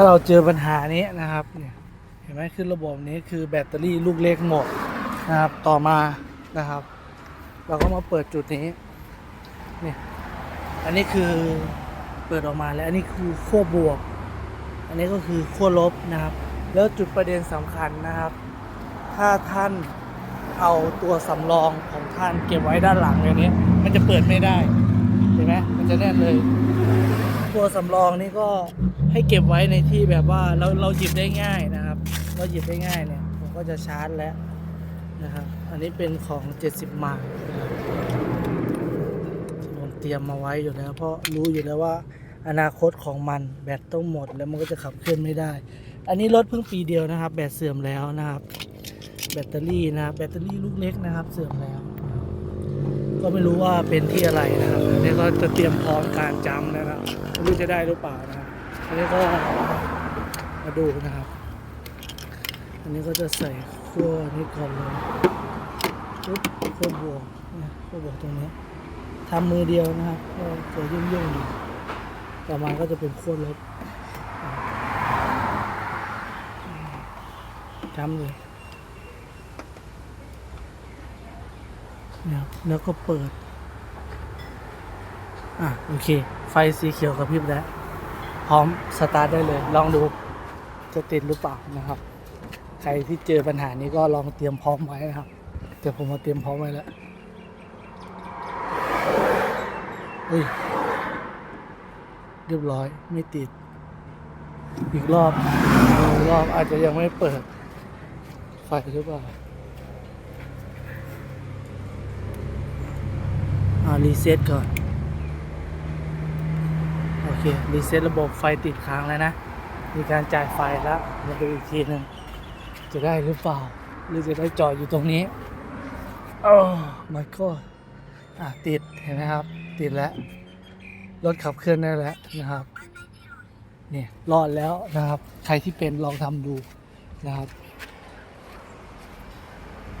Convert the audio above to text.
ถ้าเราเจอปัญหานี้นะครับเนี่ยเห็นไหมคือระบบนี้คือแบตเตอรี่ลูกเล็กหมดนะครับต่อมานะครับ เราก็มาเปิดจุดนี้เนี่ยอันนี้คือเปิดออกมาแล้วอันนี้คือขั้วบวก อันนี้ก็คือขั้วลบนะครับ แล้วจุดประเด็นสำคัญนะครับ ถ้าท่านเอาตัวสำรองของท่านเก็บไว้ด้านหลังอย่างนี้มันจะเปิดไม่ได้เห็นไหมมันจะแน่นเลย ตัวสำรองนี่ก็ ให้เก็บไว้ในที่แบบว่าเราเราหยิบได้ง่ายนะครับ เราหยิบได้ง่ายเนี่ยผมก็จะชาร์จแล้วนะครับ อันนี้เป็นของ 70 มารับผมเตรียมมาไว้อยู่แล้ว เพราะรู้อยู่แล้วว่าอนาคตของมันแบตต้องหมดแล้วมันก็จะขับเคลื่อนไม่ได้ อันนี้รถเพิ่งปีเดียวนะครับ แบตเสื่อมแล้วนะครับ แบตเตอรี่นะแบตเตอรี่ลูกเล็กนะครับ เสื่อมแล้ว ก็ไม่รู้ว่าเป็นที่อะไรนะครับอันนี้ก็จะเตรียมพร้อมการจำนะครับไม่รู้จะได้หรือเปล่านะครับ นนี้ก็มาดูนะครับ อันนี้ก็จะใส่ขั้วนี้ก่อนเลยปุ๊บขั้วบวกนะขั้วบวกตรงนี้ทำมือเดียวนะครับก็จะยุ่งยุ่งๆอยู่ต่อมาก็จะเป็นขั้วลบจำเลยเนี่ยแล้วก็เปิด อะ โอเค ไฟสีเขียวกับพริบแล้ว พร้อมสตาร์ทได้เลย ลองดูจะติดหรือเปล่านะครับ ใครที่เจอปัญหานี้ก็ลองเตรียมพร้อมไว้นะครับเดี๋ยวผมมาเตรียมพร้อมไว้แล้วอุ้ยเรียบร้อยไม่ติด อีกรอบอีกรอบอาจจะยังไม่เปิด ไฟหรือเปล่าอ่ารีเซ็ตก่อน เค รีเซ็ตระบบไฟติดค้างแล้วนะ มีการจ่ายไฟแล้วมาดูอีกทีหนึ่งจะได้หรือเปล่า หรือจะได้จอดอยู่ตรงนี้โอ้ my god อะติดเห็นไหมครับ ติดแล้ว รถขับเคลื่อนได้แล้วนะครับ เนี่ยรอดแล้วนะครับ ใครที่เป็นลองทำดูนะครับ